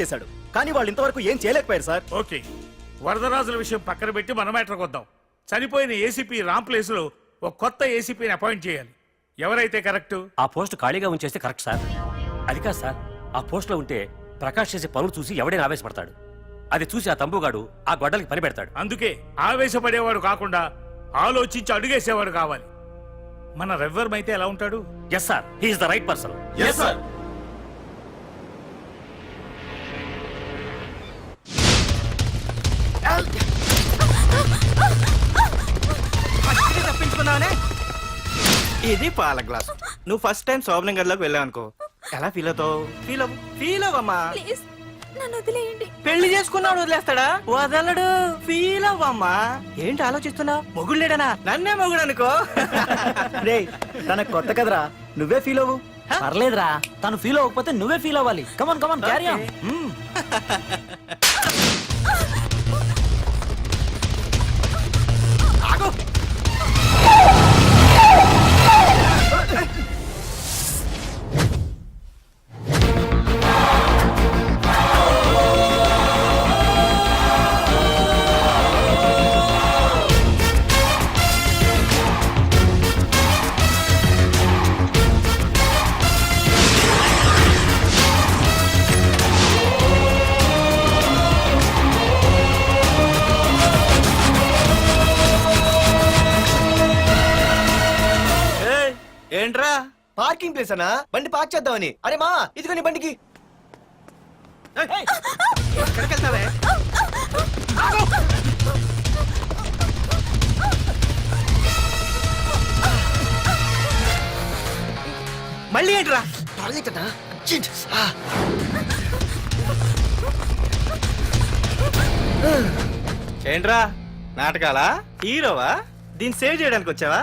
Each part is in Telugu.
చేశాడు. కానీ వాళ్ళు ఇంతవరకు ఏం చేయలేకపోయారు సార్. ఓకే. వరదరాజుల విషయం పక్కన పెట్టి మన మ్యాటర్కి వద్దాం చనిపోయిన ఏసీపీ రామ్ ప్లేస్లో ఒక కొత్త ఏసీపీని అపాయింట్ చేయాలి. ఎవరైతే కరెక్ట్? ఆ పోస్ట్ ఖాళీగా ఉంచేస్తే కరెక్ట్ సార్. అది కాదు సార్. ఆ పోస్ట్లో ఉంటే ప్రకాష్ చేసే పనులు చూసి ఎవడైనా ఆవేశపడతాడు. అది చూసి ఆ తంబుగాడు ఆ గొడ్డలకి పని పెడతాడు. అందుకే ఆవేశపడేవాడు కాకుండా ఆలోచించి అడుగేసేవాడు కావాలి. మన రెవ్వర్ అయితే ఎలా ఉంటాడు? Yes sir he is the right person sir తప్పించుకున్నావనే ఇది పాల గ్లాస్. నువ్వు ఫస్ట్ టైం శోభనం గదిలోకి వెళ్ళావు అనుకో ఎలా ఫీల్ అవుతావు? ఫీల్ అవ్వు. ఫీల్ అవ్వమ్మా. ప్లీజ్ నన్ను వదిలేయండి. పెళ్ళి చేసుకున్నాడు వదిలేస్తాడా? వదలడు. ఫీల్ అవ్వమ్మా. ఏంటి ఆలోచిస్తున్నావు మొగుడు లేడనా? నన్నే మొగుడు అనుకో. రే తన కొత్త కదరా. నువ్వే ఫీల్ అవ్వు. పర్లేదురా. తను ఫీల్ అవ్వకపోతే నువ్వే ఫీల్ అవ్వాలి. Come on come on carry parking place అనా బండి పార్క్ చేద్దామని. అరే మా ఇదిగో నీ బండికి. మళ్ళీ ఏంట్రా? టాయిలెట్ అర్జెంట్ ఏంట్రా? నాటకాలా? హీరోవా? దీన్ని సేవ్ చేయడానికి వచ్చావా?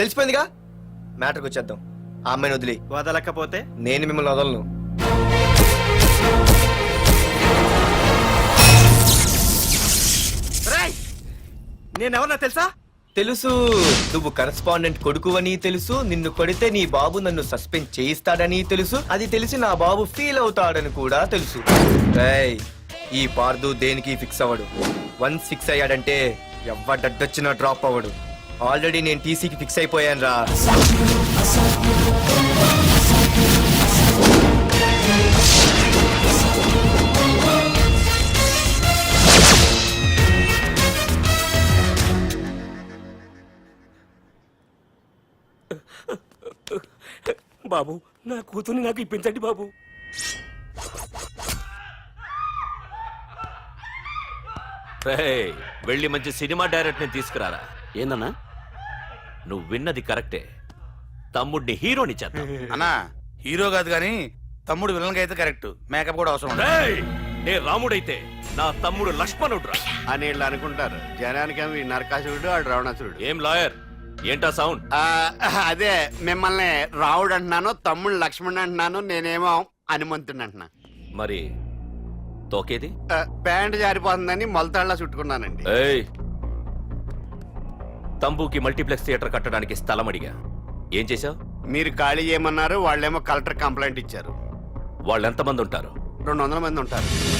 తెలిసిపోయిందిగా? మ్యాటర్కి వచ్చేద్దాం. ఆ అమ్మాయిని వదిలి వదలకపోతే? నేను మిమ్మల్ని వదలను. రేయ్! నేనెవరన్నా తెలుసా? తెలుసు. నువ్వు కరస్పాండెంట్ కొడుకు అని తెలుసు. నిన్ను కొడితే నీ బాబు నన్ను సస్పెండ్ చేయిస్తాడని తెలుసు. అది తెలిసి నా బాబు ఫీల్ అవుతాడని కూడా తెలుసు. రేయ్, ఈ పార్దు దేనికి ఫిక్స్ అవ్వడు? వన్స్ ఫిక్స్ అయ్యాడంటే ఎవ్వడడ్డొచ్చినా డ్రాప్ అవ్వడు. ఆల్రెడీ నేను టీసీకి ఫిక్స్ అయిపోయాను రా బాబు నా కూతుర్ని నాకు ఇప్పించండి బాబు. రేయ్, వెళ్ళి మంచి సినిమా డైరెక్ట్ని తీసుకురారా. ఏందన్నా? నువ్వు విన్నది కరెక్టే. తమ్ముడిని హీరోని చేద్దాం. అన్నా హీరో కాదు కానీ తమ్ముడు విలన్ అయితే కరెక్ట్. మేకప్ కూడా అవసరం ఉండదు. రేయ్, నే రాముడైతే నా తమ్ముడు లక్ష్మణుడు అని వీళ్ళు అనుకుంటారు. జనానికేమో ఈ నరకాసురుడు ఆడు రావణాసురుడు. ఏం లాయర్? ఏంటా సౌండ్? ఆ, అదే మిమ్మల్ని రావుడు అంటున్నాను తమ్ముడు లక్ష్మణ్ అంటున్నాను నేనేమో హనుమంతుడు అంటున్నా. మరి తోకేది? ఆ, ప్యాంట్ జారిపోతుందని మొలతాళ్ళ చుట్టుకున్నానండి. ఏయ్! తంబుకి మల్టీప్లెక్స్ థియేటర్ కట్టడానికి స్థలం అడిగా. ఏం చేశావు? మీరు ఖాళీ చేయమన్నారు వాళ్ళేమో కలెక్టర్ కంప్లైంట్ ఇచ్చారు. వాళ్ళు ఎంతమంది ఉంటారు? రెండు వందల మంది ఉంటారు.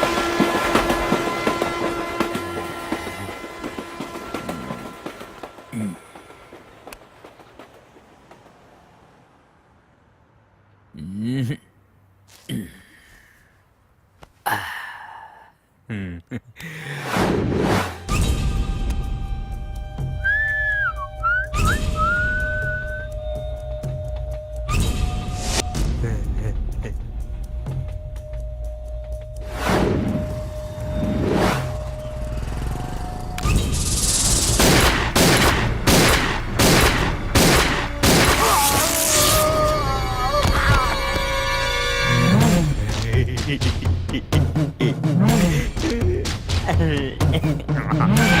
ええええええええ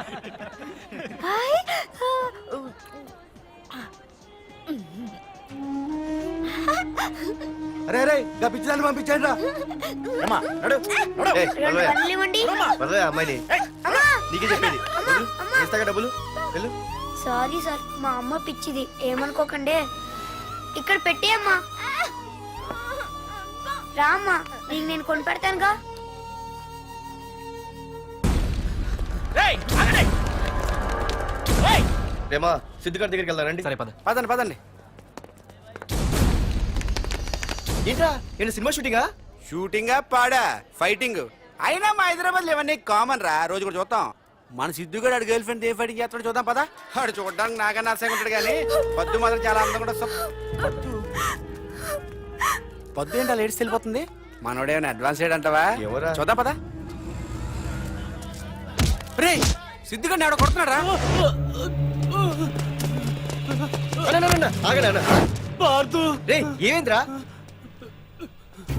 అరే అరే గా పిచ్చిదాన్ని పంపించండి రా. ఏమ్మా, నడు, నడు. ఏయ్, వదలవే. పళ్ళు ఇవ్వండి. వదలవే అమ్మాయిని. నీకే చెప్పేది. వదలు. డబ్బులు. వెళ్ళు. సారీ సార్ మా అమ్మ పిచ్చిది. ఏమనుకోకండి. ఇక్కడ పెట్టి అమ్మా. రామ్మా నీకు నేను కొని పెడతానుగా. రేమా సిద్ధిగారి దగ్గరికి వెళ్దాం రండి. సరే పద. పదండి పదండి. ఏంట్రా? ఏంటి సినిమా షూటింగా షూటింగ్ పాడా ఫైటింగ్ అయినా మా హైదరాబాద్ ఇవన్నీ కామన్ రా రోజు కూడా చూద్దాం మన సిద్ధు గడు గర్ల్ ఫ్రెండ్ ఏ ఫైటింగ్ చేస్తాడు చూద్దాం పదా. వాడు చూడడానికి నాకన్నా అసహ్యంగా ఉంటాడు కానీ పద్దు మాత్రం చాలా అందంగా కూడా పద్దు. పద్దు ఏంటో లేడీస్ వెళ్ళిపోతుంది? మనోడేమైనా అడ్వాన్స్ అంటావా? ఎవరా? చూద్దాం పదా. రే సిద్ధుగడిని ఆడ కొడుతున్నాడు రా ఆగనా రే ఏమైందిరా?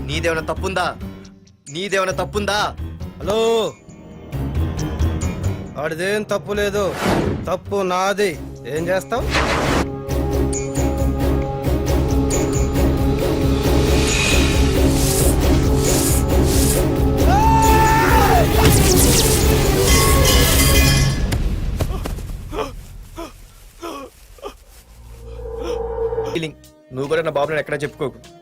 నీదేమైనా తప్పుందా? నీదేమైనా తప్పుందా? హలో? ఆడిదేం తప్పు లేదు. తప్పు నాది. ఏం చేస్తావు? నువ్వు కూడా నా బాబు ఎక్కడా చెప్పుకోకు.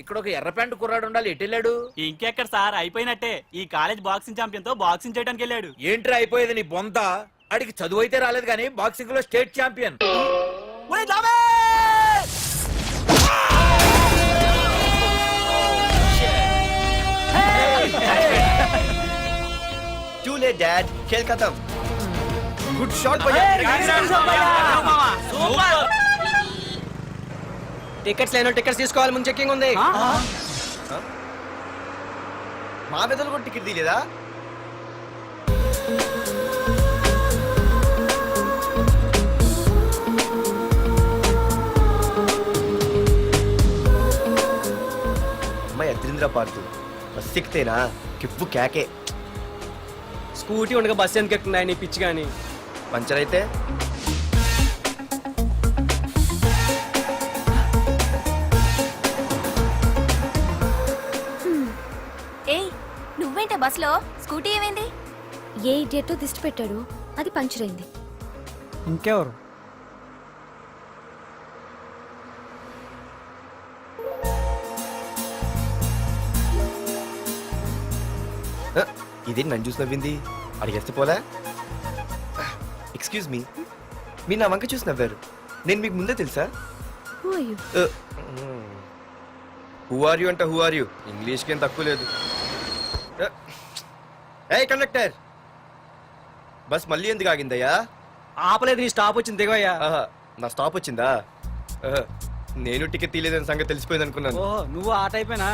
ఇక్కడ ఒక ఎర్ర ప్యాంటు కుర్రాడు ఉండాలి ఎటు వెళ్ళాడు? ఇంకెక్కడ సార్ అయిపోయినట్టే. ఈ కాలేజ్ బాక్సింగ్ ఛాంపియన్తో బాక్సింగ్ చేయడానికి వెళ్ళాడు. ఏంట్రా అయిపోయేది నీ బొంత? అడిగి చదువు అయితే రాలేదు కానీ బాక్సింగ్లో స్టేట్ ఛాంపియన్. చూలే డాడ్ ఖేల్ ఖతం గుడ్ షాట్ టికెట్స్ లేనో టికెట్స్ తీసుకోవాలి ముందు చెక్కింగ్ ఉంది. మా పెద్దలు కూడా టికెట్ తీయలేదా? అమ్మాయి అద్రింద్ర పార్తు బస్ ఎక్కితేనా? కిప్పు కేకే. స్కూటీ ఉండగా బస్సు ఎందుకు ఎక్కుతున్నాయి నీ పిచ్చి కానీ పంచర్ అయితే? ఏయ్ నువ్వేంటే బస్సులో? స్కూటీ ఏమైంది? ఏ ఇడియట్ దిష్టి పెట్టాడు. అది పంచర్ అయింది. ఇంకెవరు? ఇదేంటి నన్ను చూసి నవ్వింది? అడిగేస్తే పోలే? ఎక్స్క్యూజ్ మీ మీరు నా వంక చూసి నవ్వారు. నేను మీకు ముందే తెలుసా? హూ ఆర్ యూ అంటే హూ ఆర్ యూ ఇంగ్లీష్కి ఏం తక్కువ లేదు. ఏ కండక్టర్ బస్ మళ్ళీ ఎందుకు ఆగిందయ్యా? ఆపలేదు నీ స్టాప్ వచ్చింది దిగోయ్యా ఆహా, నా స్టాప్ వచ్చిందా? నేను టికెట్ తీయలేదని సంగతి తెలిసిపోయింది అనుకున్నాను నువ్వు ఆ టైపేనా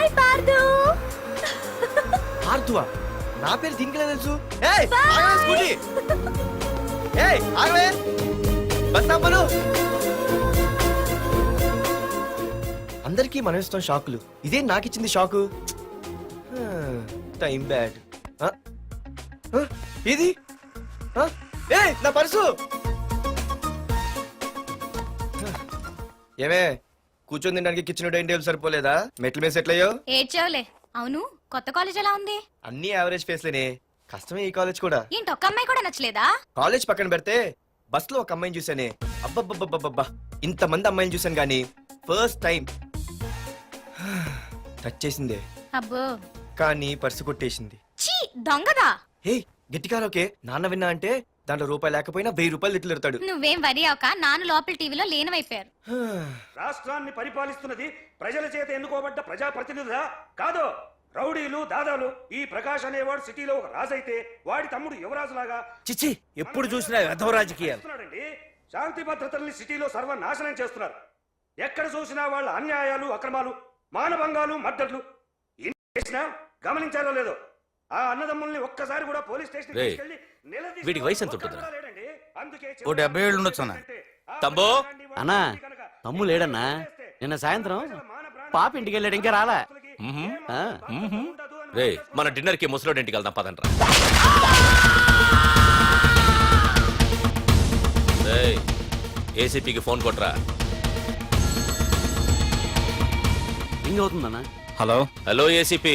బాయ్ పార్దు. ఆర్తువా నా పేరు దీనికి ఎలా తెలుసు. ఏయ్ ఆగవే స్కూటీ. ఏయ్ ఆపను. అందరికీ మనం ఇస్తాం షాకులు. ఇదే నాకు ఇచ్చింది షాకు టైం బ్యాడ్. ఇది? ఏయ్ నా పర్సు. ఏమే కూర్చొని తినడానికి కిచెన్ డైనింగ్ టేబుల్ సరిపోలేదా? మెట్ల మీద సెట్ అయ్యో ఏడ్చావులే. అవును కొత్త కాలేజ్ ఎలా ఉంది? అన్ని యావరేజ్ ఫేస్లేనే కష్టమే ఈ కాలేజ్ కూడా. ఏంటి ఒక్క అమ్మాయి కూడా నచ్చలేదా? కాలేజ్ పక్కన పెడితే బస్లో ఒక అమ్మాయిని చూసానే అబ్బబ్బబ్బబ్బబ్బా ఇంత మంది అమ్మాయిని చూసాను గానీ ఫస్ట్ టైం టచ్ చేసిందే. అబ్బో. కానీ పర్సు కొట్టేసింది. చీ దొంగదా? హే గట్టిగా ఓకే నాన్న విన్నా అంటే దాంట్లో రూపాయి లేకపోయినా వెయ్యి రూపాయలు ఎడతాడు నువ్వేం వరి అవక నాన్న లోపల టీవీలో లేనవైపోయారు రాష్ట్రాన్ని పరిపాలిస్తున్నది ప్రజల చేత ఎన్నుకోబడ్డ ప్రజాప్రతినిధులా కాదు రౌడీలు దాదాలు. ఈ ప్రకాష్ అనేవాడు సిటీలో ఒక రాజైతే వాడి తమ్ముడు యువరాజులాగా చిచ్చి ఎప్పుడు చూసినా వ్యధవ రాజకీయాలు. చేస్తున్నాడండి. శాంతి భద్రతల్ని సిటీలో సర్వనాశనం చేస్తున్నారు. ఎక్కడ చూసినా వాళ్ళ అన్యాయాలు అక్రమాలు మానభంగాలు మద్దతులు. ఇన్ని చేసినా గమనించారో లేదో? ఆ అన్నదమ్ముల్ని ఒక్కసారి కూడా పోలీస్ స్టేషన్ రేయ్, వీడికి వయసు ఎంత ఉంటుందిరా? ఓ డెబ్బై ఏళ్ళు ఉండొచ్చు అన్న. తమ్ముడు? అన్నా, తమ్ము లేడన్నా. నిన్న సాయంత్రం పాప ఇంటికి వెళ్ళాడు ఇంకా రాలా? ఆ, రే మన డిన్నర్కి ముసలోడి ఇంటికి వెళ్దాం పదండ్రా. రేయ్, ఏసీపీకి ఫోన్ కొట్రా. రింగ్ అవుతుందన్నా? హలో? Hello ACP.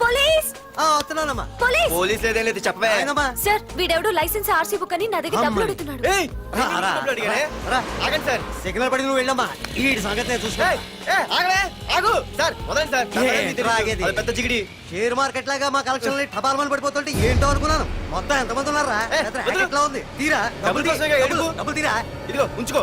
పోలీస్ ఆ, వస్తున్నానమ్మా పోలీస్ పోలీస్ లేదేం లేదు చెప్పవే ఆయనమ్మా. సార్ వీడెవడో లైసెన్స్ ఆర్సీ బుక్ అని నా దగ్గర డబ్బులు అడుగుతున్నాడు ఏయ్, రా, నేను రా, డబ్బులు అడిగానే? రా. ఆగండి సార్ సిగ్నల్ పడి నువ్వు వెళ్ళమ్మా ఈ సంగతి నేను చూసుకో ఏయ్, ఏయ్, ఆగలే ఆగు సార్ వదండి సార్ నా ఏ, పని మీకు తెలుసు. రాగేది. అది పెద్ద జిగిడి షేర్ మార్కెట్ లాగా మా కలెక్షన్ టపాల్మని పడిపోతుంటే ఏంటో అనుకున్నాను మొత్తం ఎంతమంది ఉన్నారా ఏ, వదిలు. racket లా ఉంది తీరా డబ్బులు తీ. కోసమేగా డబ్బులు. డబ్బులు తీరా ఇదిగో ఉంచుకో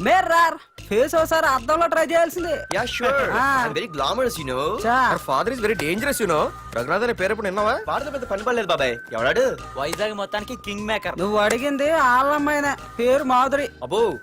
mirror face ఒకసారి అద్దంలో ట్రై చేయాల్సింది. Yeah sure Ah. I'm very glamorous you know చా. Father is very dangerous you know Raghunath అనే పేరు ఎప్పుడు విన్నావా? వాడితో పెద్ద పని పడలేదు బాబాయ్. ఎవడాడు? వైజాగ్ మొత్తానికి కింగ్ మేకర్ నువ్వు అడిగింది ఆళ్ళమ్మైన పేరు మాధురి. అబ్బో.